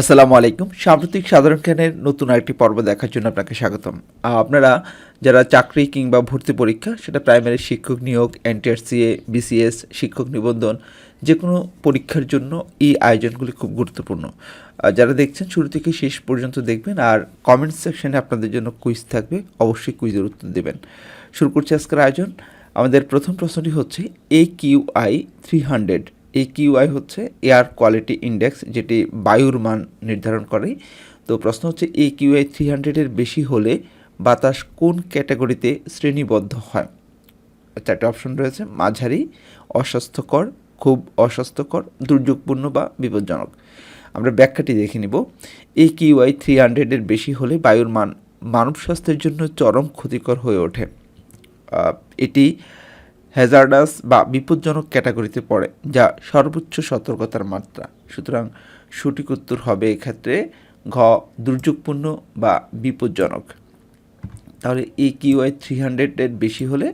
আসসালামু আলাইকুম। সাম্প্রতিক সাধারণ জ্ঞানের নতুন আরেকটি পর্ব দেখার জন্য আপনাকে স্বাগতম। আপনারা যারা চাকরি কিংবা ভর্তি পরীক্ষা, সেটা প্রাইমারি শিক্ষক নিয়োগ, এনটিআরসিএ, বিসিএস, শিক্ষক নিবন্ধন যে কোনো পরীক্ষার জন্য এই আয়োজনগুলি খুব গুরুত্বপূর্ণ। যারা দেখছেন, শুরু থেকে শেষ পর্যন্ত দেখবেন আর কমেন্ট সেকশনে আপনাদের জন্য কুইজ থাকবে, অবশ্যই কুইজের উত্তর দেবেন। শুরু করছি আজকের আয়োজন। আমাদের প্রথম প্রশ্নটি হচ্ছে A Q I three hundred এই হচ্ছে এয়ার কোয়ালিটি ইন্ডেক্স, যেটি বায়ুর মান নির্ধারণ করে। তো প্রশ্ন হচ্ছে এই কিউআই থ্রি হান্ড্রেডের বেশি হলে বাতাস কোন ক্যাটাগরিতে শ্রেণীবদ্ধ হয়? চারটে অপশন রয়েছে, মাঝারি, অস্বাস্থ্যকর, খুব অস্বাস্থ্যকর, দুর্যোগপূর্ণ বা বিপজ্জনক। আমরা ব্যাখ্যাটি দেখে নিব। এই কিউআই থ্রি হান্ড্রেডের বেশি হলে বায়ুর মান মানব স্বাস্থ্যের জন্য চরম ক্ষতিকর হয়ে ওঠে। এটি হ্যাজার্ডাস বা বিপজ্জনক ক্যাটাগরিতে পড়ে, যা সর্বোচ্চ সতর্কতার মাত্রা। সুতরাং সঠিক উত্তর হবে এক্ষেত্রে ঘ, দুর্যোগপূর্ণ বা বিপজ্জনক। তাহলে এই কিউআই থ্রি হান্ড্রেডের বেশি হলে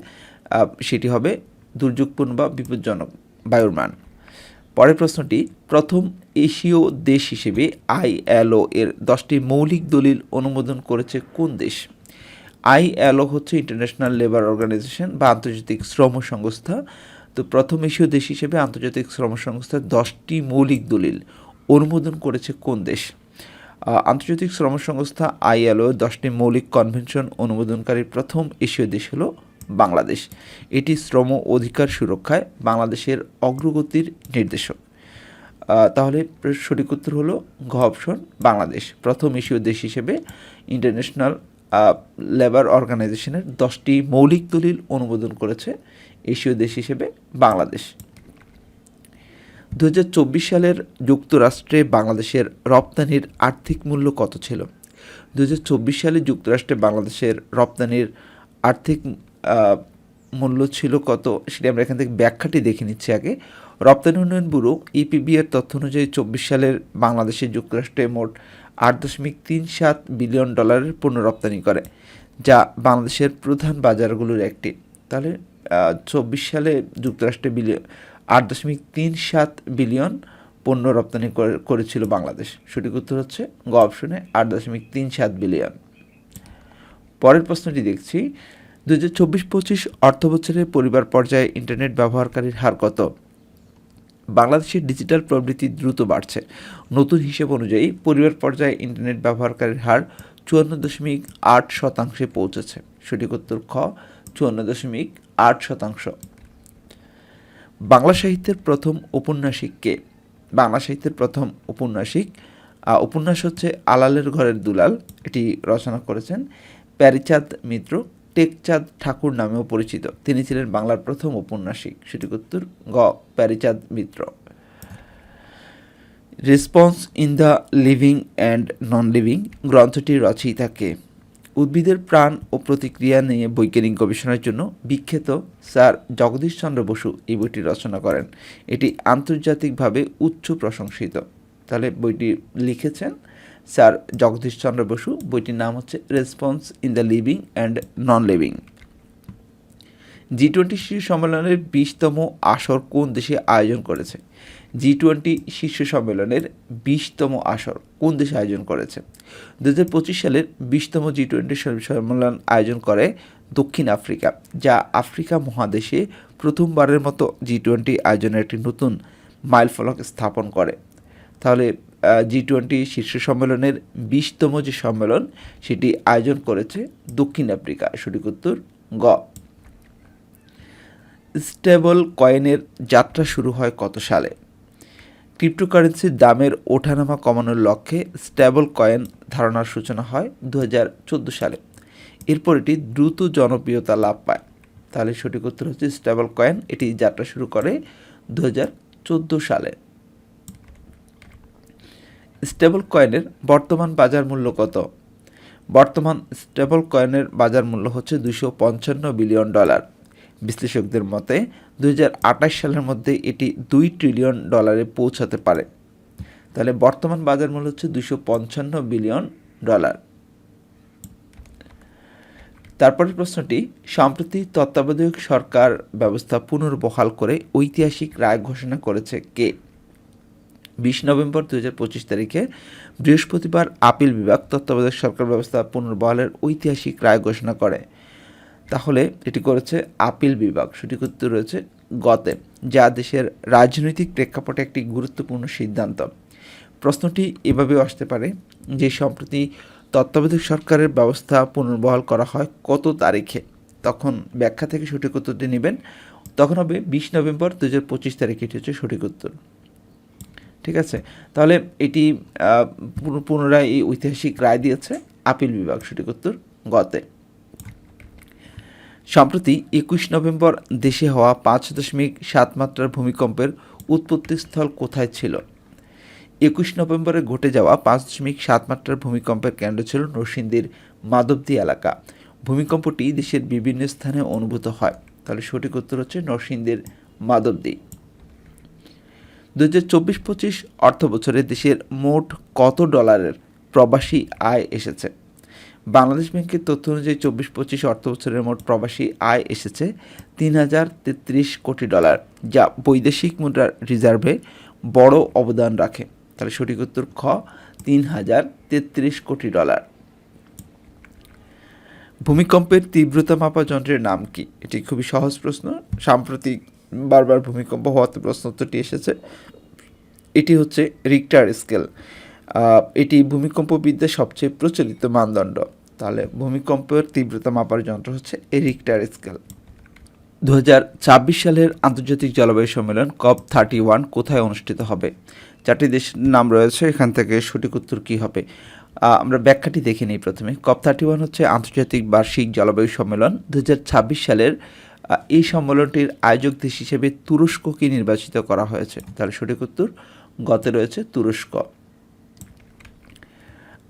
সেটি হবে দুর্যোগপূর্ণ বা বিপজ্জনক বায়ুর মান। পরের প্রশ্নটি, প্রথম এশীয় দেশ হিসেবে আইএলও এর দশটি মৌলিক দলিল অনুমোদন করেছে কোন দেশ? আইএলও হচ্ছে ইন্টারন্যাশনাল লেবার অর্গানাইজেশন বা আন্তর্জাতিক শ্রম সংস্থা। তো প্রথম এশীয় দেশ হিসেবে আন্তর্জাতিক শ্রম সংস্থার দশটি মৌলিক দলিল অনুমোদন করেছে কোন দেশ? আন্তর্জাতিক শ্রম সংস্থা আইএলও দশটি মৌলিক কনভেনশন অনুমোদনকারী প্রথম এশীয় দেশ হলো বাংলাদেশ। এটি শ্রম অধিকার সুরক্ষায় বাংলাদেশের অগ্রগতির নির্দেশক। তাহলে সঠিক উত্তর হলো ঘ অপশন বাংলাদেশ। প্রথম এশীয় দেশ হিসেবে ইন্টারন্যাশনাল লেবার অর্গানাইজেশনের দশটি মৌলিক দলিল অনুমোদন করেছে এশীয় দেশ হিসেবে বাংলাদেশ। দু হাজার চব্বিশ সালের যুক্তরাষ্ট্রে বাংলাদেশের রপ্তানির আর্থিক মূল্য কত ছিল? দু হাজার চব্বিশ সালে যুক্তরাষ্ট্রে বাংলাদেশের রপ্তানির আর্থিক মূল্য ছিল কত সেটি আমরা এখান থেকে ব্যাখ্যাটি দেখে নিচ্ছি আগে। রপ্তানি উন্নয়ন ব্যুরো ইপিবি এর তথ্য অনুযায়ী চব্বিশ সালের বাংলাদেশে যুক্তরাষ্ট্রে মোট আট দশমিক তিন সাত বিলিয়ন ডলারের পণ্য রপ্তানি করে, যা বাংলাদেশের প্রধান বাজারগুলোর একটি। তাহলে চব্বিশ সালে যুক্তরাষ্ট্রে বিলিয়ন আট দশমিক তিন সাত বিলিয়ন পণ্য রপ্তানি করে- করেছিল বাংলাদেশ। সঠিক উত্তর হচ্ছে গ অপশনে আট দশমিক তিন সাত বিলিয়ন। পরের প্রশ্নটি দেখছি দু হাজার চব্বিশ পঁচিশ অর্থ বছরে পরিবার পর্যায়ে ইন্টারনেট ব্যবহারকারীর হার কত? বাংলাদেশের ডিজিটাল প্রবৃত্তি দ্রুত বাড়ছে। নতুন হিসেব অনুযায়ী পরিবার পর্যায়ে ইন্টারনেট ব্যবহারকারীর হার চুয়ান্ন দশমিক আট শতাংশে পৌঁছেছে। সঠিক উত্তর খ, চুয়ান্ন দশমিক আট শতাংশ। বাংলা সাহিত্যের প্রথম ঔপন্যাসিক কে? বাংলা সাহিত্যের প্রথম ঔপন্যাসিক উপন্যাস হচ্ছে আলালের ঘরের দুলাল। এটি রচনা করেছেন প্যারিচাঁদ মিত্র। টেকচাঁদ ঠাকুর নামেও পরিচিত। তিনি ছিলেন বাংলার প্রথম ঔপন্যাসিক সঠিক উত্তর, গ, Peary Chand Mitra. Response in the living and non living গ্রন্থটির রচয়িতাকে উদ্ভিদের প্রাণ ও প্রতিক্রিয়া নিয়ে বৈজ্ঞানিক গবেষণার জন্য বিখ্যাত স্যার জগদীশ চন্দ্র বসু এই বইটি রচনা করেন। এটি আন্তর্জাতিকভাবে উচ্চ প্রশংসিত। তাহলে বইটি লিখেছেন স্যার জগদীশ চন্দ্র বসু, বইটির নাম হচ্ছে response in the living and non living. G twenty শীর্ষ সম্মেলনের বিশতম আসর কোন দেশে আয়োজন করেছে? জি টোয়েন্টি শীর্ষ সম্মেলনের বিশতম আসর কোন দেশে আয়োজন করেছে? দু হাজার পঁচিশ সালের বিশতম জি টোয়েন্টি সম্মেলন আয়োজন করে দক্ষিণ আফ্রিকা, যা আফ্রিকা মহাদেশে প্রথমবারের মতো জি টোয়েন্টি আয়োজনের একটি নতুন মাইলফলক স্থাপন করে। তাহলে জি টোয়েন্টি শীর্ষ সম্মেলনের বিশতম যে সম্মেলন, সেটি আয়োজন করেছে দক্ষিণ আফ্রিকা, সঠিক উত্তর গ। স্টেবল কয়েনের যাত্রা শুরু হয় কত সালে? ক্রিপ্টোকারেন্সির দামের ওঠানামা কমানোর লক্ষ্যে স্টেবল কয়েন ধারণার সূচনা হয় দু হাজার চোদ্দ সালে। এরপর এটি দ্রুত জনপ্রিয়তা লাভ পায়। তাহলে সঠিক উত্তর হচ্ছে স্টেবল কয়েন। এটি যাত্রা শুরু করে দু হাজার চোদ্দ সালে। স্টেবল কয়েনের বর্তমান বাজার মূল্য কত? বর্তমান স্টেবল কয়েনের বাজার মূল্য হচ্ছে দুশো পঞ্চান্ন বিলিয়ন ডলার। বিশ্লেষকদের মতে দু হাজার আঠাশ সালের মধ্যে এটি দুই ট্রিলিয়ন ডলারে পৌঁছাতে পারে। তাহলে বর্তমান বাজার মূল্য হচ্ছে দুশো পঞ্চান্ন বিলিয়ন ডলার। তারপরের প্রশ্নটি, সম্প্রতি তত্ত্বাবধায়ক সরকার ব্যবস্থা পুনর্বহাল করে ঐতিহাসিক রায় ঘোষণা করেছে কে? বিশ নভেম্বর দু হাজার পঁচিশ তারিখে বৃহস্পতিবার আপিল বিভাগ তত্ত্বাবধায়ক সরকার ব্যবস্থা পুনর্বহালের ঐতিহাসিক রায় ঘোষণা করে। তাহলে এটি করেছে আপিল বিভাগ। সঠিক উত্তর রয়েছে গতে, যা দেশের রাজনৈতিক প্রেক্ষাপটে একটি গুরুত্বপূর্ণ সিদ্ধান্ত। প্রশ্নটি এভাবেও আসতে পারে যে সম্প্রতি তত্ত্বাবধায়ক সরকারের ব্যবস্থা পুনর্বহাল করা হয় কত তারিখে? তখন ব্যাখ্যা থেকে সঠিক উত্তরটি নেবেন। তখন হবে বিশ নভেম্বর দু হাজার পঁচিশ তারিখে। এটি হচ্ছে সঠিক উত্তর। ঠিক আছে? তাহলে এটি পুনরায় এই ঐতিহাসিক রায় দিয়েছে আপিল বিভাগ সঠিক উত্তর গতে। সম্প্রতি একুশ নভেম্বর দেশে হওয়া পাঁচ দশমিক সাত মাত্রার ভূমিকম্পের উৎপত্তিস্থল কোথায় ছিল? একুশ নভেম্বরে ঘটে যাওয়া পাঁচ দশমিক সাত মাত্রার ভূমিকম্পের কেন্দ্র ছিল নরসিংদীর মাধবদী এলাকা। ভূমিকম্পটি দেশের বিভিন্ন স্থানে অনুভূত হয়। তাহলে সঠিক উত্তর হচ্ছে নরসিংদীর মাধবদী। দু হাজার চব্বিশ পঁচিশ অর্থ বছরে দেশের মোট কত ডলারের প্রবাসী আয় এসেছে? বাংলাদেশ ব্যাংকের তথ্য অনুযায়ী চব্বিশ পঁচিশ অর্থ বছরের মোট প্রবাসী আয় এসেছে তিন হাজার তেত্রিশ কোটি ডলার, যা বৈদেশিক মুদ্রার রিজার্ভে বড় অবদান রাখে। তাহলে সঠিক উত্তর খ, তিন হাজার তেত্রিশ কোটি ডলার। ভূমিকম্পের তীব্রতা মাপা যন্ত্রের নাম কি? এটি খুবই সহজ প্রশ্ন। সাম্প্রতিক বারবার ভূমিকম্প হওয়াতে প্রশ্ন উত্তরটি এসেছে। এটি হচ্ছে রিক্টার স্কেল এটি ভূমিকম্পবিদ্যার সবচেয়ে প্রচলিত মানদণ্ড। তাহলে ভূমিকম্পের তীব্রতা মাপার যন্ত্র হচ্ছে এই রিক্টার স্কেল দু হাজার ছাব্বিশ সালের আন্তর্জাতিক জলবায়ু সম্মেলন কপ থার্টি ওয়ান কোথায় অনুষ্ঠিত হবে? চারটি দেশের নাম রয়েছে, এখান থেকে সঠিক উত্তর কী হবে? আমরা ব্যাখ্যাটি দেখে নিই প্রথমে। কপ থার্টি ওয়ান হচ্ছে আন্তর্জাতিক বার্ষিক জলবায়ু সম্মেলন। দুই হাজার ছাব্বিশ সালের এই সম্মেলনটির আয়োজক দেশ হিসেবে তুরস্ককে নির্বাচিত করা হয়েছে। তাহলে সঠিক উত্তর গতে রয়েছে তুরস্ক।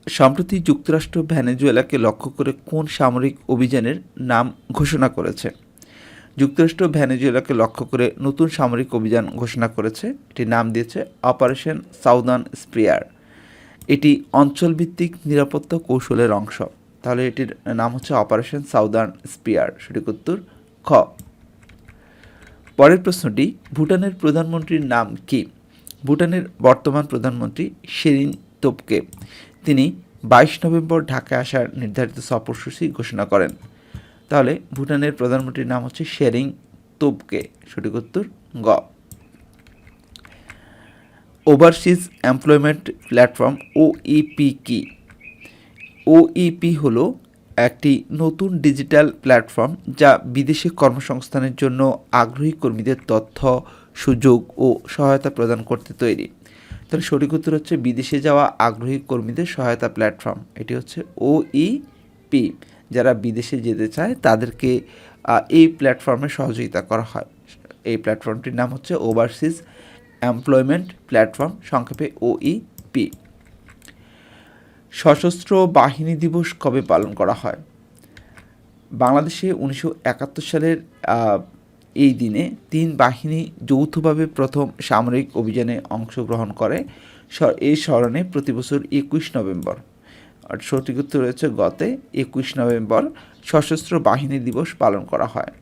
সম্প্রতি যুক্তরাষ্ট্র ভেনেজুয়েলাকে লক্ষ্য করে কোন সামরিক অভিযানের নাম ঘোষণা করেছে? যুক্তরাষ্ট্র ভেনেজুয়েলাকে লক্ষ্য করে নতুন সামরিক অভিযান ঘোষণা করেছে। এটির নাম দিয়েছে অপারেশন সাউদার্ন স্প্রিয়ার। এটি অঞ্চলভিত্তিক নিরাপত্তা কৌশলের অংশ। তাহলে এটির নাম হচ্ছে অপারেশন সাউদার্ন স্পিয়ার সঠিক উত্তর খ। পরের প্রশ্নটি, ভুটানের প্রধানমন্ত্রীর নাম কি? ভুটানের বর্তমান প্রধানমন্ত্রী শেরিন তোপকে। তিনি বাইশ নভেম্বর ঢাকায় আসার নির্ধারিত সফরসূচি ঘোষণা করেন। তাহলে ভুটানের প্রধানমন্ত্রীর নাম হচ্ছে শেরিং তোপকে। সঠিক উত্তর, গ। ওভারসিজ এমপ্লয়মেন্ট প্ল্যাটফর্ম, ওইপি কি? ওইপি হলো একটি নতুন ডিজিটাল প্ল্যাটফর্ম যা বিদেশে কর্মসংস্থানের জন্য আগ্রহী কর্মীদের তথ্য, সুযোগ ও সহায়তা প্রদান করতে তৈরি। তাহলে সঠিক উত্তর হচ্ছে বিদেশে যাওয়া আগ্রহী কর্মীদের সহায়তা প্ল্যাটফর্ম। এটি হচ্ছে ওইপি যারা বিদেশে যেতে চায়, তাদেরকে এই প্ল্যাটফর্মে সহযোগিতা করা হয়। এই প্ল্যাটফর্মটির নাম হচ্ছে ওভারসিজ এমপ্লয়মেন্ট প্ল্যাটফর্ম সংক্ষেপে ওইপি সশস্ত্র বাহিনী দিবস কবে পালন করা হয়? বাংলাদেশে উনিশশো একাত্তর সালের এই দিনে তিন বাহিনী যৌথভাবে প্রথম সামরিক অভিযানে অংশগ্রহণ করে। এই স্মরণে প্রতি বছর একুশ নভেম্বর। সঠিক উত্তর রয়েছে গতে একুশ নভেম্বর সশস্ত্র বাহিনী দিবস পালন করা হয়।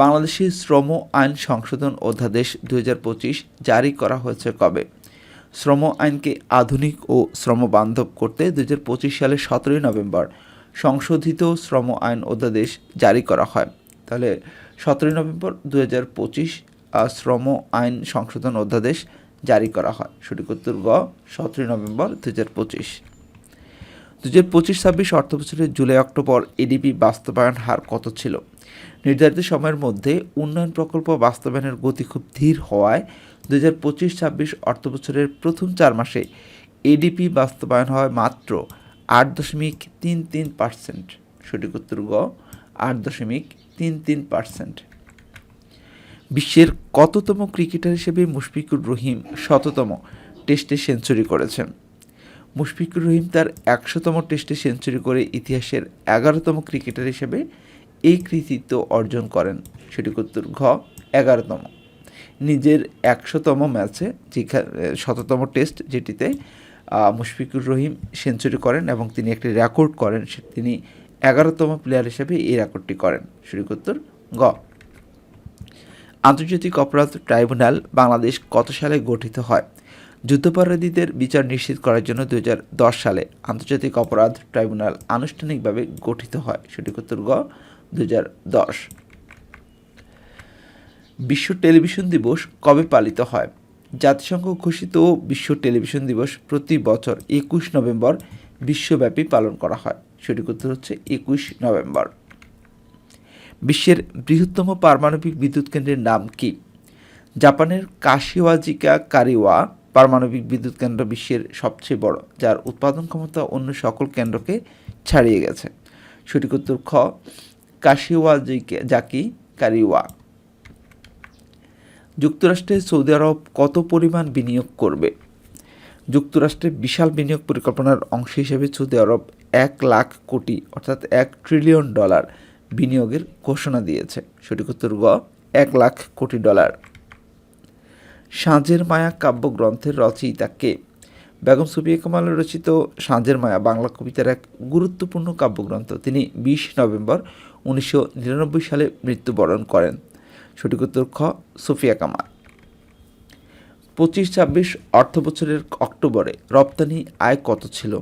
বাংলাদেশে শ্রম আইন সংশোধন অধ্যাদেশ দু হাজার পঁচিশ জারি করা হয়েছে কবে? শ্রম আইনকে আধুনিক ও শ্রমবান্ধব করতে দুই সালের সতেরোই নভেম্বর সংশোধিত শ্রম আইন অধ্যাদেশ জারি করা হয়। তাহলে সতেরোই নভেম্বর দু হাজার পঁচিশ শ্রম আইন সংশোধন অধ্যাদেশ জারি করা হয়। সঠিক উত্তর গ, সতেরোই নভেম্বর দু হাজার পঁচিশ। দু হাজার পঁচিশ ছাব্বিশ অর্থ বছরের জুলাই অক্টোবর এডিপি বাস্তবায়ন হার কত ছিল? নির্ধারিত সময়ের মধ্যে উন্নয়ন প্রকল্প বাস্তবায়নের গতি খুব ধীর হওয়ায় দু হাজার পঁচিশ ছাব্বিশ অর্থ বছরের প্রথম চার মাসে এডিপি বাস্তবায়ন হয় মাত্র আট দশমিক তিন তিন পার্সেন্ট। সঠিক উত্তর গ, আট দশমিক তিন তিন পার্সেন্ট। বিশ্বের কততম ক্রিকেটার হিসেবে মুশফিকুর রহিম শততম টেস্টে সেঞ্চুরি করেছেন? মুশফিকুর রহিম তার একশোতম টেস্টে সেঞ্চুরি করে ইতিহাসের এগারোতম ক্রিকেটার হিসেবে এই কৃতিত্ব অর্জন করেন। সেটি উত্তর ঘ, এগারোতম। নিজের একশোতম ম্যাচে শততম টেস্ট যেটিতে মুশফিকুর রহিম সেঞ্চুরি করেন এবং তিনি একটি রেকর্ড করেন তিনি এগারোতম প্লেয়ার হিসেবে এই রেকর্ডটি করেন। উত্তর গ আন্তর্জাতিক অপরাধ ট্রাইব্যুনাল বাংলাদেশ কত সালে গঠিত হয়? যুদ্ধাপরাধীদের বিচার নিশ্চিত করার জন্য দু হাজার দশ সালে আন্তর্জাতিক অপরাধ ট্রাইব্যুনাল আনুষ্ঠানিকভাবে গঠিত হয়। সঠিক গ দু বিশ্ব টেলিভিশন দিবস কবে পালিত হয়? জাতিসংঘ ঘোষিত বিশ্ব টেলিভিশন দিবস প্রতি বছর একুশ নভেম্বর বিশ্বব্যাপী পালন করা হয়। সঠিক উত্তর হচ্ছে একুশ নভেম্বর। বিশ্বের বৃহত্তম পারমাণবিক বিদ্যুৎ কেন্দ্রের নাম কি? জাপানের কাশিওয়াজিকা কারিওয়া পারমাণবিক বিদ্যুৎ কেন্দ্র বিশ্বের সবচেয়ে বড়, যার উৎপাদন ক্ষমতা অন্য সকল কেন্দ্রকে ছাড়িয়ে গেছে। সঠিক উত্তর খ কাশিওয়াজিকা জাকি কারিওয়া। যুক্তরাষ্ট্রে সৌদি আরব কত পরিমাণ বিনিয়োগ করবে? যুক্তরাষ্ট্রে বিশাল বিনিয়োগ পরিকল্পনার অংশ হিসেবে সৌদি আরব এক লাখ কোটি, অর্থাৎ এক ট্রিলিয়ন ডলার বিনিয়োগের ঘোষণা দিয়েছে। সঠিক উত্তর গ, এক লাখ কোটি ডলার। সাঁঝের মায়া কাব্যগ্রন্থের রচয়িতা কে? বেগম সুফিয়া কামাল রচিত সাঁঝের মায়া বাংলা কবিতার এক গুরুত্বপূর্ণ কাব্যগ্রন্থ। তিনি বিশ নভেম্বর উনিশশো নিরানব্বই সালে মৃত্যুবরণ করেন। সঠিক উত্তর খ, সুফিয়া কামাল। পঁচিশ ছাব্বিশ অর্থ বছরের অক্টোবরে রপ্তানি আয় কত ছিল?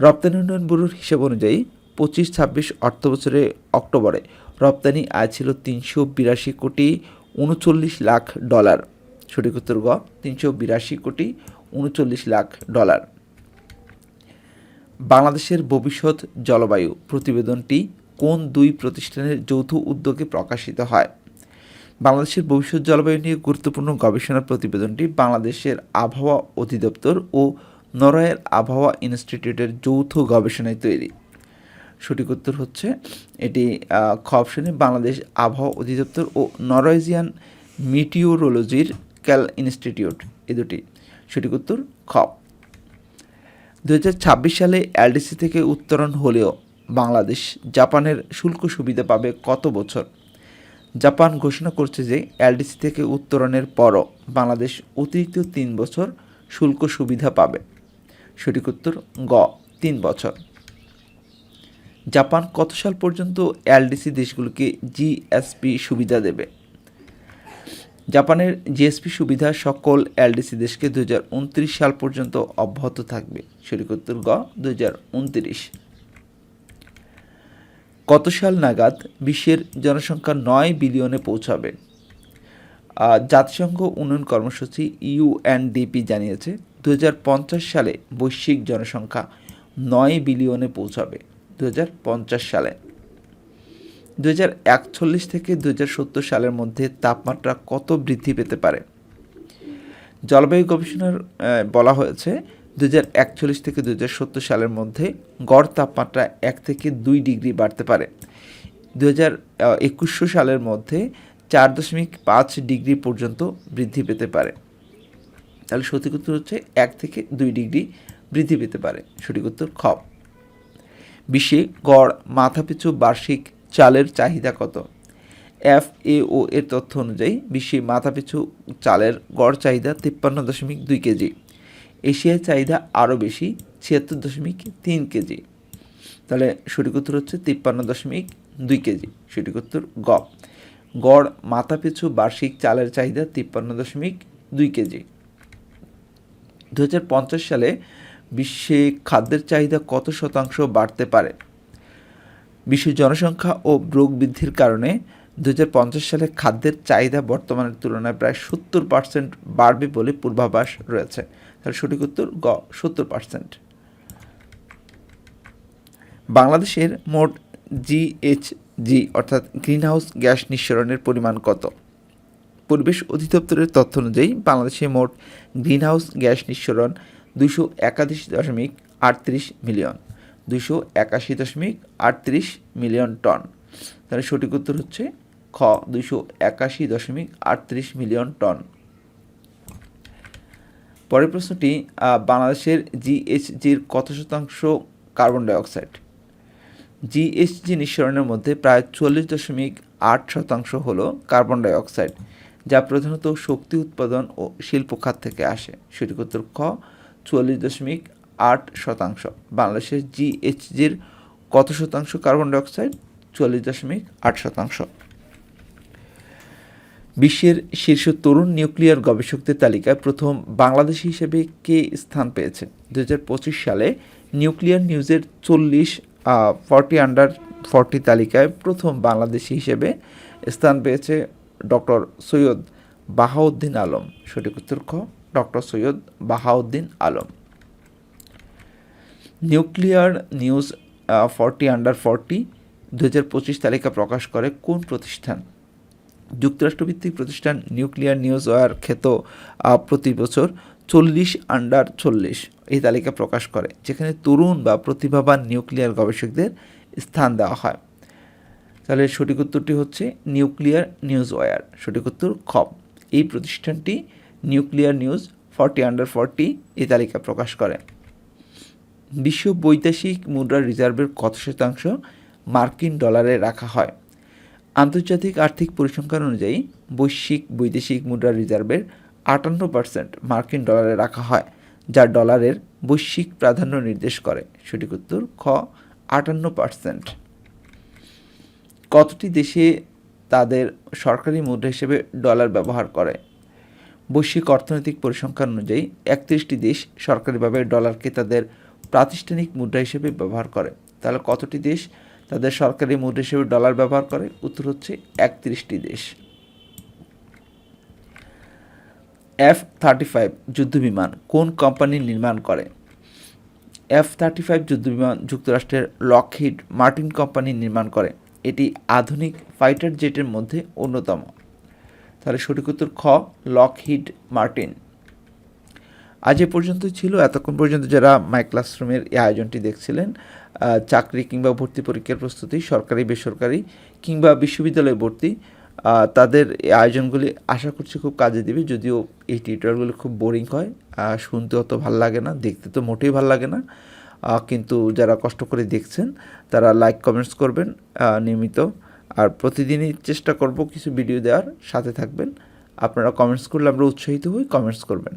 রপ্তানি উন্নয়ন ব্যুরোর হিসাব অনুযায়ী পঁচিশ ছাব্বিশ অর্থ বছরে অক্টোবরে রপ্তানি আয় ছিল তিনশো বিরাশি কোটি উনচল্লিশ লাখ ডলার। সঠিক উত্তর গ, তিনশো বিরাশি কোটি উনচল্লিশ লাখ ডলার। বাংলাদেশের ভবিষ্যৎ জলবায়ু প্রতিবেদনটি কোন দুই প্রতিষ্ঠানের যৌথ উদ্যোগে প্রকাশিত হয়? বাংলাদেশের ভবিষ্যৎ জলবায়ু নিয়ে গুরুত্বপূর্ণ গবেষণা প্রতিবেদনটি বাংলাদেশের আবহাওয়া অধিদপ্তর ও নরওয়ের আবহাওয়া ইনস্টিটিউটের যৌথ গবেষণায় তৈরি। সঠিক উত্তর হচ্ছে, এটি খ অপশনে বাংলাদেশ আবহাওয়া অধিদপ্তর ও নরওয়েজিয়ান মিটিওরোলজির ক্যাল ইনস্টিটিউট, এ দুটি। সঠিক উত্তর, খ। দু হাজার ছাব্বিশ সালে এলডিসি থেকে উত্তরণ হলেও বাংলাদেশ জাপানের শুল্ক সুবিধা পাবে কত বছর? জাপান ঘোষণা করছে যে এলডিসি থেকে উত্তরণের পরও বাংলাদেশ অতিরিক্ত তিন বছর শুল্ক সুবিধা পাবে। সঠিক উত্তর গ, তিন বছর। জাপান কত সাল পর্যন্ত এলডিসি দেশগুলোকে জিএসপি সুবিধা দেবে? জাপানের জিএসপি সুবিধা সকল এলডিসি দেশকে দু হাজার উনত্রিশ সাল পর্যন্ত অব্যাহত থাকবে। সঠিক উত্তর গ দু হাজার উনত্রিশ। কত সাল নাগাদ বিশ্বের জনসংখ্যা নয় বিলিয়নে পৌঁছাবে? জাতিসংঘ উন্নয়ন কর্মসূচি ইউএনডিপি জানিয়েছে দু হাজার পঞ্চাশ সালে বৈশ্বিক জনসংখ্যা নয় বিলিয়নে পৌঁছাবে দু হাজার পঞ্চাশ সালে। দু হাজার একচল্লিশ থেকে দু হাজার সত্তর সালের মধ্যে তাপমাত্রা কত বৃদ্ধি পেতে পারে? জলবায়ু গবেষণার বলা হয়েছে দু হাজার একচল্লিশ থেকে দু হাজার সত্তর সালের মধ্যে গড় তাপমাত্রা এক থেকে দুই ডিগ্রি বাড়তে পারে। দু সালের মধ্যে চার দশমিক পাঁচ ডিগ্রি পর্যন্ত বৃদ্ধি পেতে পারে। তাহলে সঠিক উত্তর হচ্ছে এক থেকে দুই ডিগ্রি বৃদ্ধি পেতে পারে। সঠিক উত্তর খ। বিশ্বে গড় মাথাপিছু বার্ষিক চালের চাহিদা কত? এফ এর তথ্য অনুযায়ী বিশ্বে মাথাপিছু চালের গড় চাহিদা তিপ্পান্ন দশমিক দুই কেজি। এশিয়ার চাহিদা আরও বেশি, ছিয়াত্তর দশমিক তিন কেজি। তাহলে সঠিক উত্তর হচ্ছে তিপ্পান্ন দশমিক দুই কেজি, সঠিক উত্তর গ। গড়, মাথাপিছু বার্ষিক চালের চাহিদা তিপ্পান্ন দশমিক দুই কেজি। দু হাজার পঞ্চাশ সালে বিশ্বে খাদ্যের চাহিদা কত শতাংশ বাড়তে পারে? বিশ্ব জনসংখ্যা ও রোগ বৃদ্ধির কারণে দু হাজার পঞ্চাশ সালে খাদ্যের চাহিদা বর্তমানের তুলনায় প্রায় সত্তর পার্সেন্ট বাড়বে বলে পূর্বাভাস রয়েছে। তাহলে সঠিক উত্তর গ, সত্তর পার্সেন্ট বাংলাদেশের মোট জিএইচজি অর্থাৎ গ্রিনহাউস গ্যাস নিঃসরণের পরিমাণ কত? পরিবেশ অধিদপ্তরের তথ্য অনুযায়ী বাংলাদেশে মোট গ্রিনহাউস গ্যাস নিঃসরণ দুশো একাশি দশমিক আটত্রিশ মিলিয়ন। দুশো একাশি দশমিক আটত্রিশ মিলিয়ন টন। তাহলে সঠিক উত্তর হচ্ছে খ দুশো একাশি দশমিক আটত্রিশ মিলিয়ন টন। পরের প্রশ্নটি বাংলাদেশের জিএইচজির কত শতাংশ কার্বন ডাইঅক্সাইড? জিএসজি নিঃসরণের মধ্যে প্রায় চল্লিশ দশমিক আট শতাংশ হল কার্বন ডাইঅক্সাইড, যা প্রধানত শক্তি উৎপাদন ও শিল্প খাত থেকে আসে। সঠিক উত্তর খ চুয়াল্লিশ দশমিক আট শতাংশ। বাংলাদেশের জিএইচজির কত শতাংশ কার্বন ডাইঅক্সাইড? চুয়াল্লিশ দশমিক আট শতাংশ। বিশ্বের শীর্ষ তরুণ নিউক্লিয়ার গবেষকদের তালিকায় প্রথম বাংলাদেশি হিসেবে কে স্থান পেয়েছে? দু হাজার পঁচিশ সালে নিউক্লিয়ার নিউজের চল্লিশ ফর্টি আন্ডার ফর্টি তালিকায় প্রথম বাংলাদেশি হিসেবে স্থান পেয়েছে ডক্টর সৈয়দ বাহাউদ্দিন আলম। সঠিক উত্তর খ, doctor Syed Bahauddin Alam. Nuclear news forty under forty দু হাজার পঁচিশ তালিকা প্রকাশ করে কোন প্রতিষ্ঠান? যুক্তরাষ্ট্রভিত্তিক প্রতিষ্ঠান নিউক্লিয়ার নিউজ ওয়ার খ্যাত প্রতি বছর চল্লিশ আন্ডার চল্লিশ এই তালিকা প্রকাশ করে, যেখানে তরুণ বা প্রতিভাবান নিউক্লিয়ার গবেষকদের স্থান দেওয়া হয়। তাহলে সঠিক উত্তরটি হচ্ছে নিউক্লিয়ার নিউজ ওয়ার, সঠিক উত্তর খ। এই প্রতিষ্ঠানটি nuclear news forty under forty এই তালিকা প্রকাশ করে। বিশ্ব বৈদেশিক মুদ্রার রিজার্ভের কত শতাংশ মার্কিন ডলারে রাখা হয়? আন্তর্জাতিক আর্থিক পরিসংখ্যান অনুযায়ী বৈশ্বিক, বৈদেশিক মুদ্রা রিজার্ভের আটান্ন পার্সেন্ট মার্কিন ডলারে রাখা হয়, যা ডলারের বৈশ্বিক প্রাধান্য নির্দেশ করে। সঠিক উত্তর, খ, আটান্ন পার্সেন্ট কতটি দেশে তাদের সরকারি মুদ্রা হিসেবে ডলার ব্যবহার করে? বৈশ্বিক অর্থনৈতিক পরিসংখ্যান অনুযায়ী একত্রিশটি দেশ সরকারিভাবে ডলারকে তাদের প্রাতিষ্ঠানিক মুদ্রা হিসেবে ব্যবহার করে। তাহলে কতটি দেশ তাদের সরকারি মুদ্রা হিসেবে ডলার ব্যবহার করে। উত্তর হচ্ছে একত্রিশটি দেশ। এফ থার্টি ফাইভ যুদ্ধবিমান কোন কোম্পানি নির্মাণ করে? এফ থার্টি ফাইভ যুদ্ধবিমান যুক্তরাষ্ট্রের লকহিড মার্টিন কোম্পানি নির্মাণ করে। এটি আধুনিক ফাইটার জেটের মধ্যে অন্যতম। তাহলে সঠিক উত্তর খ লকহিড মার্টিন আজ এ পর্যন্ত ছিল, এতক্ষণ পর্যন্ত যারা মাই ক্লাসরুমের এই আয়োজনটি দেখছিলেন চাকরি কিংবা ভর্তি পরীক্ষার প্রস্তুতি, সরকারি, বেসরকারি কিংবা বিশ্ববিদ্যালয়ে ভর্তি তাদের এই আয়োজনগুলি আশা করছি খুব কাজে দেবে। যদিও এই টিউটোরিয়ালগুলো খুব বোরিং হয় শুনতে অত ভালো লাগে না, দেখতে তো মোটেই ভালো লাগে না কিন্তু যারা কষ্ট করে দেখছেন, তারা লাইক কমেন্টস করবেন নিয়মিত। আর প্রতিদিনই চেষ্টা করব কিছু ভিডিও দেওয়ার, সাথে থাকবেন। আপনারা কমেন্টস করলে আমরা উৎসাহিত হই কমেন্টস করবেন।